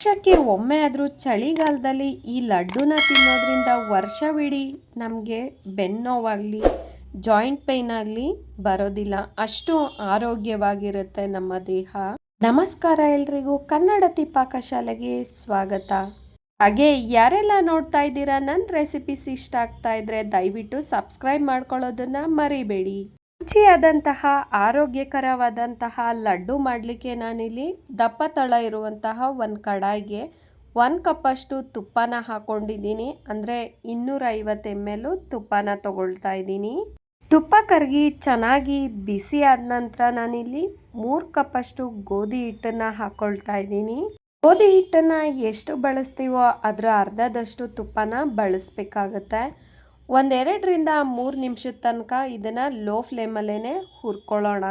ವರ್ಷಕ್ಕೆ ಒಮ್ಮೆ ಆದರೂ ಚಳಿಗಾಲದಲ್ಲಿ ಈ ಲಡ್ಡುನ ತಿನ್ನೋದ್ರಿಂದ ವರ್ಷವಿಡೀ ನಮಗೆ ಬೆನ್ನೋವಾಗಲಿ ಜಾಯಿಂಟ್ ಪೇನ್ ಆಗಲಿ ಬರೋದಿಲ್ಲ. ಅಷ್ಟು ಆರೋಗ್ಯವಾಗಿರುತ್ತೆ ನಮ್ಮ ದೇಹ. ನಮಸ್ಕಾರ ಎಲ್ರಿಗೂ. ಕನ್ನಡತಿ ಪಾಕಶಾಲೆಗೆ ಸ್ವಾಗತ. ಹಾಗೆ ಯಾರೆಲ್ಲ ನೋಡ್ತಾ ಇದ್ದೀರಾ ನನ್ನ ರೆಸಿಪೀಸ್ ಇಷ್ಟ ಆಗ್ತಾ ಇದ್ರೆ ದಯವಿಟ್ಟು ಸಬ್ಸ್ಕ್ರೈಬ್ ಮಾಡ್ಕೊಳ್ಳೋದನ್ನ ಮರಿಬೇಡಿ. ರುಚಿಯಾದಂತಹ, ಆರೋಗ್ಯಕರವಾದಂತಹ ಲಡ್ಡು ಮಾಡಲಿಕ್ಕೆ ನಾನಿಲ್ಲಿ ದಪ್ಪ ತಳ ಇರುವಂತಹ ಒಂದು ಕಡಾಯಿಗೆ ಒಂದು ಕಪ್ಪಷ್ಟು ತುಪ್ಪನ ಹಾಕ್ಕೊಂಡಿದ್ದೀನಿ ಅಂದರೆ ಇನ್ನೂರೈವತ್ತು ಎಂ ಎಲ್ ತುಪ್ಪನ ತಗೊಳ್ತಾ ಇದ್ದೀನಿ. ತುಪ್ಪ ಕರಗಿ ಚೆನ್ನಾಗಿ ಬಿಸಿ ಆದ ನಂತರ ನಾನಿಲ್ಲಿ ಮೂರು ಕಪ್ಪಷ್ಟು ಗೋಧಿ ಹಿಟ್ಟನ್ನು ಹಾಕ್ಕೊಳ್ತಾ ಇದ್ದೀನಿ. ಗೋಧಿ ಹಿಟ್ಟನ್ನು ಎಷ್ಟು ಬಳಸ್ತೀವೋ ಅದರ ಅರ್ಧದಷ್ಟು ತುಪ್ಪನ ಬಳಸಬೇಕಾಗತ್ತೆ. ಒಂದೆರಡರಿಂದ ಮೂರು ನಿಮಿಷದ ತನಕ ಇದನ್ನು ಲೋ ಫ್ಲೇಮಲ್ಲೇ ಹುರ್ಕೊಳ್ಳೋಣ.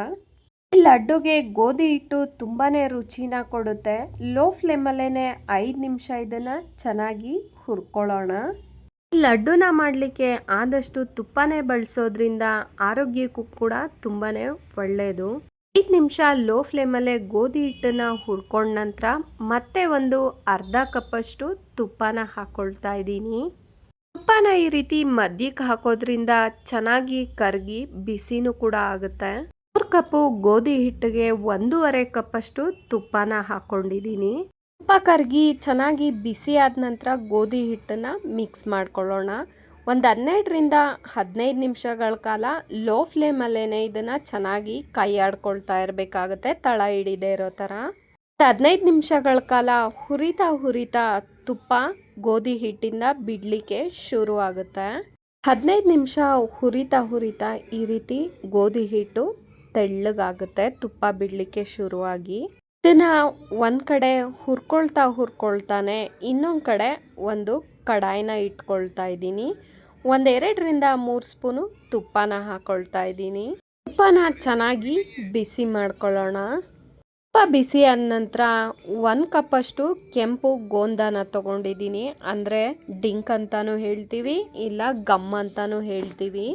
ಈ ಲಡ್ಡುಗೆ ಗೋಧಿ ಹಿಟ್ಟು ತುಂಬಾ ರುಚಿನ ಕೊಡುತ್ತೆ. ಲೋ ಫ್ಲೇಮಲ್ಲೇ ಐದು ನಿಮಿಷ ಇದನ್ನು ಚೆನ್ನಾಗಿ ಹುರ್ಕೊಳ್ಳೋಣ. ಲಡ್ಡುನ ಮಾಡಲಿಕ್ಕೆ ಆದಷ್ಟು ತುಪ್ಪನೇ ಬಳಸೋದ್ರಿಂದ ಆರೋಗ್ಯಕ್ಕೂ ಕೂಡ ತುಂಬಾ ಒಳ್ಳೆಯದು ಐದು ನಿಮಿಷ ಲೋ ಫ್ಲೇಮಲ್ಲೇ ಗೋಧಿ ಹಿಟ್ಟನ್ನು ಹುರ್ಕೊಂಡ ನಂತರ ಮತ್ತೆ ಒಂದು ಅರ್ಧ ಕಪ್ಪಷ್ಟು ತುಪ್ಪನ ಹಾಕ್ಕೊಳ್ತಾ ಇದ್ದೀನಿ. ತುಪ್ಪನ ಈ ರೀತಿ ಮಧ್ಯಕ್ಕೆ ಹಾಕೋದ್ರಿಂದ ಚೆನ್ನಾಗಿ ಕರಗಿ ಬಿಸಿನೂ ಕೂಡ ಆಗುತ್ತೆ. ಮೂರು ಕಪ್ಪು ಗೋಧಿ ಹಿಟ್ಟಿಗೆ ಒಂದೂವರೆ ಕಪ್ಪಷ್ಟು ತುಪ್ಪನ ಹಾಕ್ಕೊಂಡಿದ್ದೀನಿ ತುಪ್ಪ ಕರಗಿ ಚೆನ್ನಾಗಿ ಬಿಸಿ ಆದ ನಂತರ ಗೋಧಿ ಹಿಟ್ಟನ್ನು ಮಿಕ್ಸ್ ಮಾಡ್ಕೊಳ್ಳೋಣ. ಒಂದು ಹನ್ನೆರಡರಿಂದ ಹದಿನೈದು ನಿಮಿಷಗಳ ಕಾಲ ಲೋ ಫ್ಲೇಮಲ್ಲೇ ಇದನ್ನು ಚೆನ್ನಾಗಿ ಕೈ ಆಡ್ಕೊಳ್ತಾ ಇರಬೇಕಾಗುತ್ತೆ, ತಳ ಹಿಡಿದೇ ಇರೋ ಥರ. ಹದಿನೈದು ನಿಮಿಷಗಳ ಕಾಲ ಹುರಿತಾ ಹುರಿತಾ ತುಪ್ಪ, ಗೋಧಿ ಹಿಟ್ಟಿಂದ ಬಿಡಲಿಕ್ಕೆ ಶುರು ಆಗುತ್ತೆ ಹದಿನೈದು ನಿಮಿಷ ಹುರಿತಾ ಹುರಿತಾ ಈ ರೀತಿ ಗೋಧಿ ಹಿಟ್ಟು ತೆಳ್ಳಗಾಗುತ್ತೆ, ತುಪ್ಪ ಬಿಡಲಿಕ್ಕೆ ಶುರುವಾಗಿ. ಇದನ್ನು ಒಂದು ಕಡೆ ಹುರ್ಕೊಳ್ತಾ ಹುರ್ಕೊಳ್ತಾನೆ, ಇನ್ನೊಂದು ಕಡೆ ಒಂದು ಕಡಾಯಿನ ಇಟ್ಕೊಳ್ತಾ ಇದ್ದೀನಿ. ಒಂದೆರಡರಿಂದ ಮೂರು ಸ್ಪೂನು ತುಪ್ಪನ ಹಾಕ್ಕೊಳ್ತಾ ಇದ್ದೀನಿ. ತುಪ್ಪನ ಚೆನ್ನಾಗಿ ಬಿಸಿ ಮಾಡ್ಕೊಳ್ಳೋಣ. ಬಿಸಿ ಆದ ನಂತರ ಒಂದು ಕಪ್ಪಷ್ಟು ಕೆಂಪು ಗೋಂದಾನ ತಗೊಂಡಿದ್ದೀನಿ. ಅಂದರೆ ಡಿಂಕ್ ಅಂತಾನೂ ಹೇಳ್ತೀವಿ, ಇಲ್ಲ ಗಮ್ ಅಂತಾನೂ ಹೇಳ್ತೀವಿ.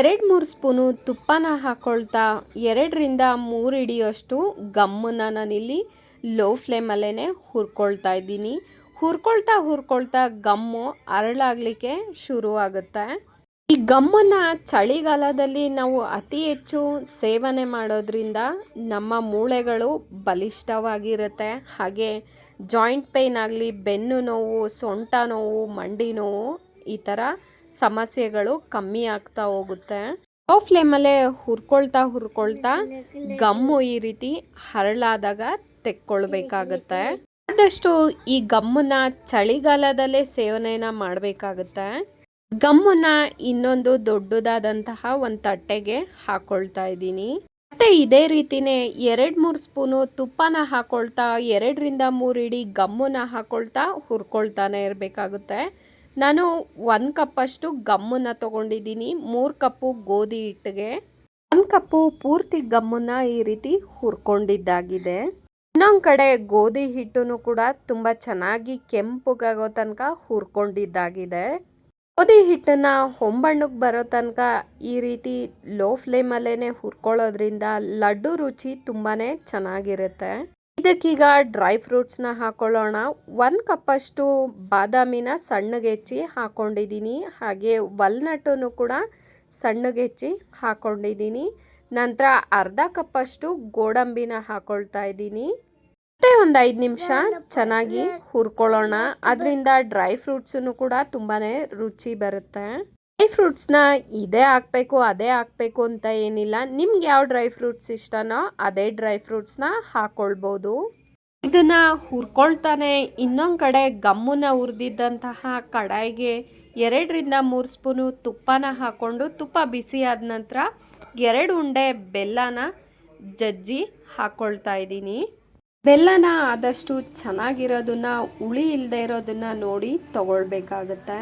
ಎರಡು ಮೂರು ಸ್ಪೂನು ತುಪ್ಪನ ಹಾಕ್ಕೊಳ್ತಾ ಎರಡರಿಂದ ಮೂರು ಹಿಡಿಯೋಷ್ಟು ಗಮ್ಮನ್ನ ನಾನಿಲ್ಲಿ ಲೋ ಫ್ಲೇಮಲ್ಲೇ ಹುರ್ಕೊಳ್ತಾ ಇದ್ದೀನಿ. ಹುರ್ಕೊಳ್ತಾ ಹುರ್ಕೊಳ್ತಾ ಗಮ್ಮು ಅರಳಾಗಲಿಕ್ಕೆ ಶುರು ಆಗುತ್ತೆ ಈ ಗಮ್ಮನ್ನು ಚಳಿಗಾಲದಲ್ಲಿ ನಾವು ಅತಿ ಹೆಚ್ಚು ಸೇವನೆ ಮಾಡೋದ್ರಿಂದ ನಮ್ಮ ಮೂಳೆಗಳು ಬಲಿಷ್ಠವಾಗಿರುತ್ತೆ. ಹಾಗೆ ಜಾಯಿಂಟ್ ಪೇಯ್ನ್ ಆಗಲಿ, ಬೆನ್ನು ನೋವು, ಸೊಂಟ ನೋವು, ಮಂಡಿ ನೋವು ಈ ಥರ ಸಮಸ್ಯೆಗಳು ಕಮ್ಮಿ ಆಗ್ತಾ ಹೋಗುತ್ತೆ. ಲೋ ಫ್ಲೇಮಲ್ಲೇ ಹುರ್ಕೊಳ್ತಾ ಹುರ್ಕೊಳ್ತಾ ಗಮ್ಮು ಈ ರೀತಿ ಹರಳಾದಾಗ ತೆಕ್ಕೊಳ್ಬೇಕಾಗುತ್ತೆ. ಆದಷ್ಟು ಈ ಗಮ್ಮನ್ನ ಚಳಿಗಾಲದಲ್ಲೇ ಸೇವನೆಯನ್ನ ಮಾಡಬೇಕಾಗುತ್ತೆ. ಗಮ್ಮನ್ನ ಇನ್ನೊಂದು ದೊಡ್ಡದಾದಂತಹ ಒಂದು ತಟ್ಟೆಗೆ ಹಾಕೊಳ್ತಾ ಇದ್ದೀನಿ. ಮತ್ತೆ ಇದೇ ರೀತಿನೇ ಎರಡು ಮೂರು ಸ್ಪೂನು ತುಪ್ಪನ ಹಾಕೊಳ್ತಾ, ಎರಡರಿಂದ ಮೂರು ಇಡೀ ಗಮ್ಮನ್ನ ಹಾಕೊಳ್ತಾ ಹುರ್ಕೊಳ್ತಾನೆ ಇರಬೇಕಾಗುತ್ತೆ. ನಾನು ಒಂದು ಕಪ್ಪಷ್ಟು ಗಮ್ಮನ್ನ ತೊಗೊಂಡಿದ್ದೀನಿ, ಮೂರು ಕಪ್ಪು ಗೋಧಿ ಹಿಟ್ಟಿಗೆ. ಒಂದು ಕಪ್ಪು ಪೂರ್ತಿ ಗಮ್ಮನ್ನ ಈ ರೀತಿ ಹುರ್ಕೊಂಡಿದ್ದಾಗಿದೆ. ಇನ್ನೊಂದು ಕಡೆ ಗೋಧಿ ಹಿಟ್ಟನ್ನು ಕೂಡ ತುಂಬ ಚೆನ್ನಾಗಿ ಕೆಂಪುಗಾಗೋ ತನಕ ಹುರ್ಕೊಂಡಿದ್ದಾಗಿದೆ. ಗೋಧಿ ಹಿಟ್ಟನ್ನು ಹೊಂಬಣ್ಣಕ್ಕೆ ಬರೋ ತನಕ ಈ ರೀತಿ ಲೋ ಫ್ಲೇಮಲ್ಲೇ ಹುರ್ಕೊಳ್ಳೋದ್ರಿಂದ ಲಡ್ಡು ರುಚಿ ತುಂಬಾ ಚೆನ್ನಾಗಿರುತ್ತೆ. ಇದಕ್ಕೀಗ ಡ್ರೈ ಫ್ರೂಟ್ಸ್ನ ಹಾಕೊಳ್ಳೋಣ. ಒಂದು ಕಪ್ಪಷ್ಟು ಬಾದಾಮಿನ ಸಣ್ಣಗೆ ಹೆಚ್ಚಿ ಹಾಕ್ಕೊಂಡಿದ್ದೀನಿ ಹಾಗೆ ವಲ್ನಟ್ಟು ಕೂಡ ಸಣ್ಣಗೆ ಹೆಚ್ಚಿ ಹಾಕ್ಕೊಂಡಿದ್ದೀನಿ ನಂತರ ಅರ್ಧ ಕಪ್ಪಷ್ಟು ಗೋಡಂಬಿನ ಹಾಕ್ಕೊಳ್ತಾ ಇದ್ದೀನಿ. ಮತ್ತೆ ಒಂದು ಐದು ನಿಮಿಷ ಚೆನ್ನಾಗಿ ಹುರ್ಕೊಳ್ಳೋಣ. ಅದರಿಂದ ಡ್ರೈ ಫ್ರೂಟ್ಸನ್ನು ಕೂಡ ತುಂಬಾ ರುಚಿ ಬರುತ್ತೆ. ಡ್ರೈ ಫ್ರೂಟ್ಸ್ನ ಇದೇ ಹಾಕ್ಬೇಕು, ಅದೇ ಹಾಕ್ಬೇಕು ಅಂತ ಏನಿಲ್ಲ. ನಿಮ್ಗೆ ಯಾವ ಡ್ರೈ ಫ್ರೂಟ್ಸ್ ಇಷ್ಟನೋ ಅದೇ ಡ್ರೈ ಫ್ರೂಟ್ಸ್ನ ಹಾಕೊಳ್ಬೋದು. ಇದನ್ನ ಹುರ್ಕೊಳ್ತಾನೆ ಇನ್ನೊಂದು ಕಡೆ ಗಮ್ಮನ್ನ ಹುರಿದಿದ್ದಂತಹ ಕಡಾಯಿಗೆ ಎರಡರಿಂದ ಮೂರು ಸ್ಪೂನು ತುಪ್ಪನ ಹಾಕ್ಕೊಂಡು ತುಪ್ಪ ಬಿಸಿ ಆದ ನಂತರ ಎರಡು ಉಂಡೆ ಬೆಲ್ಲನ ಜಜ್ಜಿ ಹಾಕ್ಕೊಳ್ತಾ ಇದ್ದೀನಿ. ಬೆಲ್ಲನ ಆದಷ್ಟು ಚೆನ್ನಾಗಿರೋದನ್ನ, ಹುಳಿ ಇಲ್ಲದೆ ಇರೋದನ್ನ ನೋಡಿ ತಗೊಳ್ಬೇಕಾಗತ್ತೆ.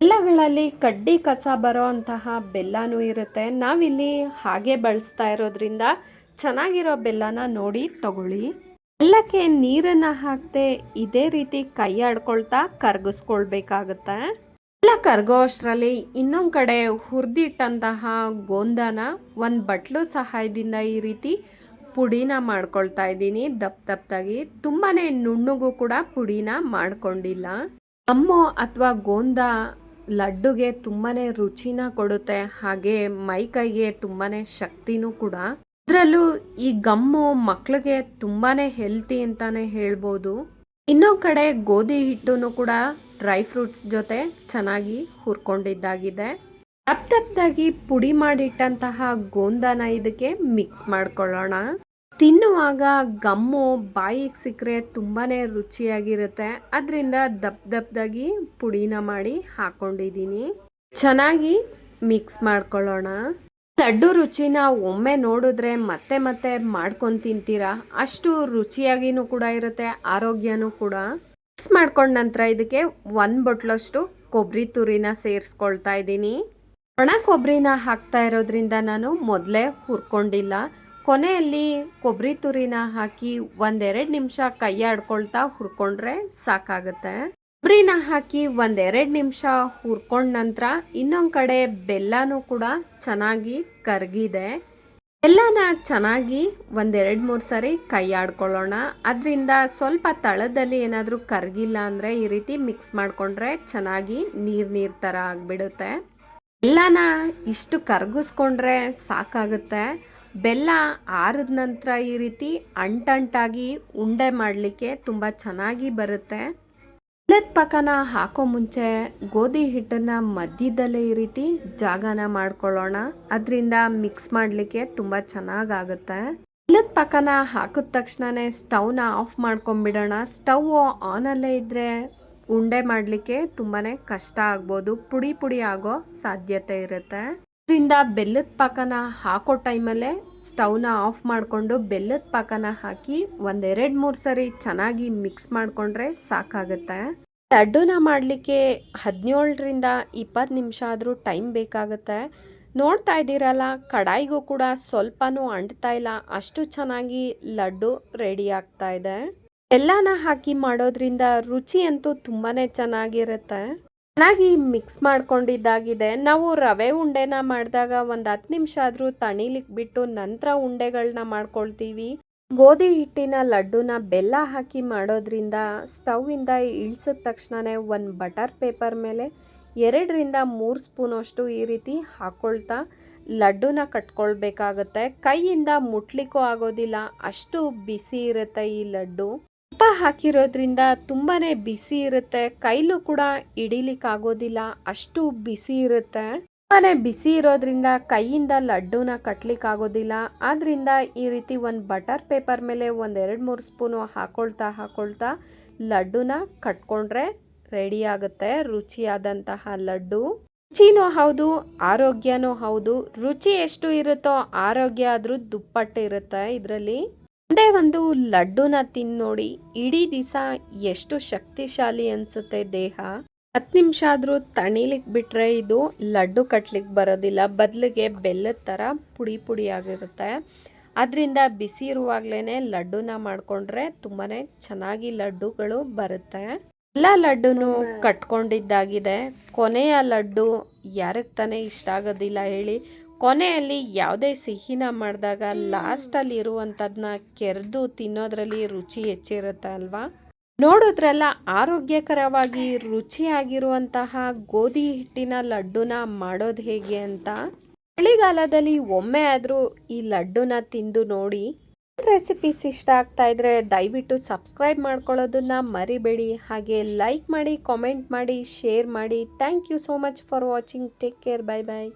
ಬೆಲ್ಲಗಳಲ್ಲಿ ಕಡ್ಡಿ ಕಸ ಬರೋ ಅಂತಹ ಬೆಲ್ಲನೂ ಇರುತ್ತೆ. ನಾವಿಲ್ಲಿ ಹಾಗೆ ಬಳಸ್ತಾ ಇರೋದ್ರಿಂದ ಚೆನ್ನಾಗಿರೋ ಬೆಲ್ಲನ ನೋಡಿ ತಗೊಳ್ಳಿ. ಬೆಲ್ಲಕ್ಕೆ ನೀರನ್ನು ಹಾಕದೆ ಇದೇ ರೀತಿ ಕೈ ಆಡ್ಕೊಳ್ತಾ ಕರ್ಗಿಸ್ಕೊಳ್ಬೇಕಾಗತ್ತೆ. ಬೆಲ್ಲ ಕರ್ಗೋ ಅಷ್ಟರಲ್ಲಿ ಇನ್ನೊಂದು ಕಡೆ ಹುರಿದಿಟ್ಟಂತಹ ಗೋಂದನ ಒಂದು ಬಟ್ಲು ಸಹಾಯದಿಂದ ಈ ರೀತಿ ಪುಡಿನ ಮಾಡ್ಕೊಳ್ತಾ ಇದ್ದೀನಿ. ದಪ್ಪ ದಪ್ಪದಾಗಿ ತುಂಬಾ ನುಣ್ಣಗೂ ಕೂಡ ಪುಡಿನ ಮಾಡ್ಕೊಂಡಿಲ್ಲ. ಅಮ್ಮೋ ಅಥವಾ ಗೋಂದ ಲಡ್ಡುಗೆ ತುಂಬಾ ರುಚಿನ ಕೊಡುತ್ತೆ. ಹಾಗೆ ಮೈ ಕೈಗೆ ತುಂಬಾ ಶಕ್ತಿನೂ ಕೂಡ. ಅದರಲ್ಲೂ ಈ ಗಮ್ಮು ಮಕ್ಕಳಿಗೆ ತುಂಬಾ ಹೆಲ್ತಿ ಅಂತಾನೆ ಹೇಳ್ಬೋದು. ಇನ್ನೊಂದು ಕಡೆ ಗೋಧಿ ಹಿಟ್ಟನ್ನು ಕೂಡ ಡ್ರೈ ಫ್ರೂಟ್ಸ್ ಜೊತೆ ಚೆನ್ನಾಗಿ ಹುರ್ಕೊಂಡಿದ್ದಾಗಿದೆ. ದಪ್ಪ ದಪ್ಪದಾಗಿ ಪುಡಿ ಮಾಡಿಟ್ಟಂತಹ ಗೋಂದನ ಇದಕ್ಕೆ ಮಿಕ್ಸ್ ಮಾಡ್ಕೊಳ್ಳೋಣ. ತಿನ್ನುವಾಗ ಗಮ್ಮು, ಬಾಯಿಗೆ ಸಿಕ್ಕರೆ ತುಂಬಾ ರುಚಿಯಾಗಿರುತ್ತೆ. ಅದರಿಂದ ದಪ್ಪ ದಪ್ಪದಾಗಿ ಪುಡಿನ ಮಾಡಿ ಹಾಕ್ಕೊಂಡಿದ್ದೀನಿ ಚೆನ್ನಾಗಿ ಮಿಕ್ಸ್ ಮಾಡ್ಕೊಳ್ಳೋಣ. ಲಡ್ಡು ರುಚಿನ ಒಮ್ಮೆ ನೋಡಿದ್ರೆ ಮತ್ತೆ ಮತ್ತೆ ಮಾಡ್ಕೊಂಡು ತಿಂತೀರಾ? ಅಷ್ಟು ರುಚಿಯಾಗಿನೂ ಕೂಡ ಇರುತ್ತೆ, ಆರೋಗ್ಯನೂ ಕೂಡ. ಮಿಕ್ಸ್ ಮಾಡ್ಕೊಂಡ ನಂತರ ಇದಕ್ಕೆ ಒಂದು ಬಟ್ಲಷ್ಟು ಕೊಬ್ಬರಿ ತುರಿನ ಸೇರಿಸ್ಕೊಳ್ತಾ ಇದ್ದೀನಿ. ಒಣ ಕೊಬ್ಬರಿನ ಹಾಕ್ತಾ ಇರೋದ್ರಿಂದ ನಾನು ಮೊದಲೇ ಹುರ್ಕೊಂಡಿಲ್ಲ. ಕೊನೆಯಲ್ಲಿ ಕೊಬ್ಬರಿ ತುರಿನ ಹಾಕಿ ಒಂದೆರಡು ನಿಮಿಷ ಕೈ ಆಡ್ಕೊಳ್ತಾ ಹುರ್ಕೊಂಡ್ರೆ ಸಾಕಾಗುತ್ತೆ. ಕೊಬ್ಬರಿನ ಹಾಕಿ ಒಂದೆರಡು ನಿಮಿಷ ಹುರ್ಕೊಂಡ ನಂತರ ಇನ್ನೊಂದು ಕಡೆ ಬೆಲ್ಲನೂ ಕೂಡ ಚೆನ್ನಾಗಿ ಕರಗಿದೆ. ಬೆಲ್ಲನ ಚೆನ್ನಾಗಿ ಒಂದೆರಡು ಮೂರು ಸಾರಿ ಕೈ ಆಡ್ಕೊಳ್ಳೋಣ ಅದರಿಂದ ಸ್ವಲ್ಪ ತಳದಲ್ಲಿ ಏನಾದರೂ ಕರಗಿಲ್ಲ ಅಂದರೆ ಈ ರೀತಿ ಮಿಕ್ಸ್ ಮಾಡಿಕೊಂಡ್ರೆ ಚೆನ್ನಾಗಿ ನೀರು ನೀರು ಥರ ಆಗಿಬಿಡುತ್ತೆ. ಬೆಲ್ಲನ ಇಷ್ಟು ಕರಗಿಸ್ಕೊಂಡ್ರೆ ಸಾಕಾಗುತ್ತೆ. ಬೆಲ್ಲ ಆರಿದ ನಂತರ ಈ ರೀತಿ ಅಂಟಂಟಾಗಿ ಉಂಡೆ ಮಾಡಲಿಕ್ಕೆ ತುಂಬ ಚೆನ್ನಾಗಿ ಬರುತ್ತೆ. ಬೆಲ್ಲದ ಪಾಕನ ಹಾಕೋ ಮುಂಚೆ ಗೋಧಿ ಹಿಟ್ಟನ್ನು ಮಧ್ಯದಲ್ಲೇ ಈ ರೀತಿ ಜಾಗನ ಮಾಡ್ಕೊಳ್ಳೋಣ. ಅದರಿಂದ ಮಿಕ್ಸ್ ಮಾಡಲಿಕ್ಕೆ ತುಂಬ ಚೆನ್ನಾಗಾಗುತ್ತೆ. ಬೆಲ್ಲದ ಪಾಕನ ಹಾಕಿದ ತಕ್ಷಣನೇ ಸ್ಟವ್ನ ಆಫ್ ಮಾಡ್ಕೊಂಬಿಡೋಣ. ಸ್ಟವ್ ಆನಲ್ಲೇ ಇದ್ದರೆ ಉಂಡೆ ಮಾಡಲಿಕ್ಕೆ ತುಂಬಾ ಕಷ್ಟ ಆಗ್ಬೋದು. ಪುಡಿ ಪುಡಿ ಆಗೋ ಸಾಧ್ಯತೆ ಇರುತ್ತೆ. ಅದರಿಂದ ಬೆಲ್ಲದ ಪಾಕನ ಹಾಕೋ ಟೈಮಲ್ಲೇ ಸ್ಟವ್ನ ಆಫ್ ಮಾಡಿಕೊಂಡು ಬೆಲ್ಲದ ಪಾಕನ ಹಾಕಿ ಒಂದೆರಡು ಮೂರು ಸರಿ ಚೆನ್ನಾಗಿ ಮಿಕ್ಸ್ ಮಾಡಿಕೊಂಡ್ರೆ ಸಾಕಾಗುತ್ತೆ. ಲಡ್ಡುನ ಮಾಡಲಿಕ್ಕೆ ಹದಿನೇಳರಿಂದ ಇಪ್ಪತ್ತು ನಿಮಿಷ ಆದರೂ ಟೈಮ್ ಬೇಕಾಗುತ್ತೆ. ನೋಡ್ತಾ ಇದ್ದೀರಲ್ಲ, ಕಡಾಯಿಗೂ ಕೂಡ ಸ್ವಲ್ಪನೂ ಅಂಟ್ತಾ ಇಲ್ಲ. ಅಷ್ಟು ಚೆನ್ನಾಗಿ ಲಡ್ಡು ರೆಡಿ ಆಗ್ತಾ ಇದೆ. ಎಲ್ಲಾನ ಹಾಕಿ ಮಾಡೋದ್ರಿಂದ ರುಚಿ ಅಂತೂ ತುಂಬಾ ಚೆನ್ನಾಗಿರುತ್ತೆ. ಚೆನ್ನಾಗಿ ಮಿಕ್ಸ್ ಮಾಡ್ಕೊಂಡಿದ್ದಾಗಿದೆ. ನಾವು ರವೆ ಉಂಡೆನ ಮಾಡಿದಾಗ ಒಂದು ಹತ್ತು ನಿಮಿಷ ಆದರೂ ತಣಿಲಿಕ್ಕೆ ಬಿಟ್ಟು ನಂತರ ಉಂಡೆಗಳನ್ನ ಮಾಡ್ಕೊಳ್ತೀವಿ. ಗೋಧಿ ಹಿಟ್ಟಿನ ಲಡ್ಡುನ ಬೆಲ್ಲ ಹಾಕಿ ಮಾಡೋದ್ರಿಂದ ಸ್ಟವ್ವಿಂದ ಇಳಿಸಿದ ತಕ್ಷಣವೇ ಒಂದು ಬಟರ್ ಪೇಪರ್ ಮೇಲೆ ಎರಡರಿಂದ ಮೂರು ಸ್ಪೂನಷ್ಟು ಈ ರೀತಿ ಹಾಕ್ಕೊಳ್ತಾ ಲಡ್ಡುನ ಕಟ್ಕೊಳ್ಬೇಕಾಗತ್ತೆ. ಕೈಯಿಂದ ಮುಟ್ಲಿಕ್ಕೂ ಆಗೋದಿಲ್ಲ. ಅಷ್ಟು ಬಿಸಿ ಇರುತ್ತೆ ಈ ಲಡ್ಡು. ಹಾಕಿರೋದ್ರಿಂದ ತುಂಬಾ ಬಿಸಿ ಇರುತ್ತೆ. ಕೈಲೂ ಕೂಡ ಹಿಡಿಲಿಕ್ಕಾಗೋದಿಲ್ಲ. ಅಷ್ಟು ಬಿಸಿ ಇರುತ್ತೆ. ತುಂಬಾ ಬಿಸಿ ಇರೋದ್ರಿಂದ ಕೈಯಿಂದ ಲಡ್ಡುನ ಕಟ್ಲಿಕ್ಕಾಗೋದಿಲ್ಲ. ಆದ್ರಿಂದ ಈ ರೀತಿ ಒಂದು ಬಟರ್ ಪೇಪರ್ ಮೇಲೆ ಒಂದು ಎರಡು ಮೂರು ಸ್ಪೂನು ಹಾಕೊಳ್ತಾ ಹಾಕೊಳ್ತಾ ಲಡ್ಡುನ ಕಟ್ಕೊಂಡ್ರೆ ರೆಡಿ ಆಗುತ್ತೆ. ರುಚಿಯಾದಂತಹ ಲಡ್ಡು. ರುಚಿನೂ ಹೌದು, ಆರೋಗ್ಯನೂ ಹೌದು. ರುಚಿ ಎಷ್ಟು ಇರುತ್ತೋ ಆರೋಗ್ಯ ಆದರೂ ದುಪ್ಪಟ್ಟು ಇರುತ್ತೆ ಇದರಲ್ಲಿ. ಒಂದೇ ಒಂದು ಲಡ್ಡುನ ತಿಂದು ನೋಡಿ, ಇಡೀ ದಿವಸ ಎಷ್ಟು ಶಕ್ತಿಶಾಲಿ ಅನ್ಸುತ್ತೆ ದೇಹ. ಹತ್ತು ನಿಮಿಷ ಆದರೂ ತಣಿಲಿಕ್ಕೆ ಬಿಟ್ರೆ ಇದು ಲಡ್ಡು ಕಟ್ಲಿಕ್ಕೆ ಬರೋದಿಲ್ಲ, ಬದಲಿಗೆ ಬೆಲ್ಲದ ಥರ ಪುಡಿ ಪುಡಿ ಆಗಿರುತ್ತೆ. ಅದರಿಂದ ಬಿಸಿ ಇರುವಾಗಲೇ ಲಡ್ಡುನ ಮಾಡಿಕೊಂಡ್ರೆ ತುಂಬಾ ಚೆನ್ನಾಗಿ ಲಡ್ಡುಗಳು ಬರುತ್ತೆ. ಎಲ್ಲ ಲಡ್ಡುನು ಕಟ್ಕೊಂಡಿದ್ದಾಗಿದೆ. ಕೊನೆಯ ಲಡ್ಡು ಯಾರಿಗೆ ತಾನೇ ಇಷ್ಟ ಆಗೋದಿಲ್ಲ ಹೇಳಿ ಕೊನೆಯಲ್ಲಿ ಯಾವುದೇ ಸಿಹಿನ ಮಾಡಿದಾಗ ಲಾಸ್ಟಲ್ಲಿ ಇರುವಂಥದ್ದನ್ನ ಕೆರೆದು ತಿನ್ನೋದ್ರಲ್ಲಿ ರುಚಿ ಹೆಚ್ಚಿರುತ್ತೆ ಅಲ್ವಾ? ನೋಡಿದ್ರೆಲ್ಲ ಆರೋಗ್ಯಕರವಾಗಿ ರುಚಿಯಾಗಿರುವಂತಹ ಗೋಧಿ ಹಿಟ್ಟಿನ ಲಡ್ಡುನ ಮಾಡೋದು ಹೇಗೆ ಅಂತ? ಚಳಿಗಾಲದಲ್ಲಿ ಒಮ್ಮೆ ಆದರೂ ಈ ಲಡ್ಡುನ ತಿಂದು ನೋಡಿ. ರೆಸಿಪೀಸ್ ಇಷ್ಟ ಆಗ್ತಾ ಇದ್ರೆ ದಯವಿಟ್ಟು ಸಬ್ಸ್ಕ್ರೈಬ್ ಮಾಡ್ಕೊಳ್ಳೋದನ್ನ ಮರಿಬೇಡಿ. ಹಾಗೆ ಲೈಕ್ ಮಾಡಿ, ಕಾಮೆಂಟ್ ಮಾಡಿ, ಶೇರ್ ಮಾಡಿ. Thank you so much for watching. Take care. Bye bye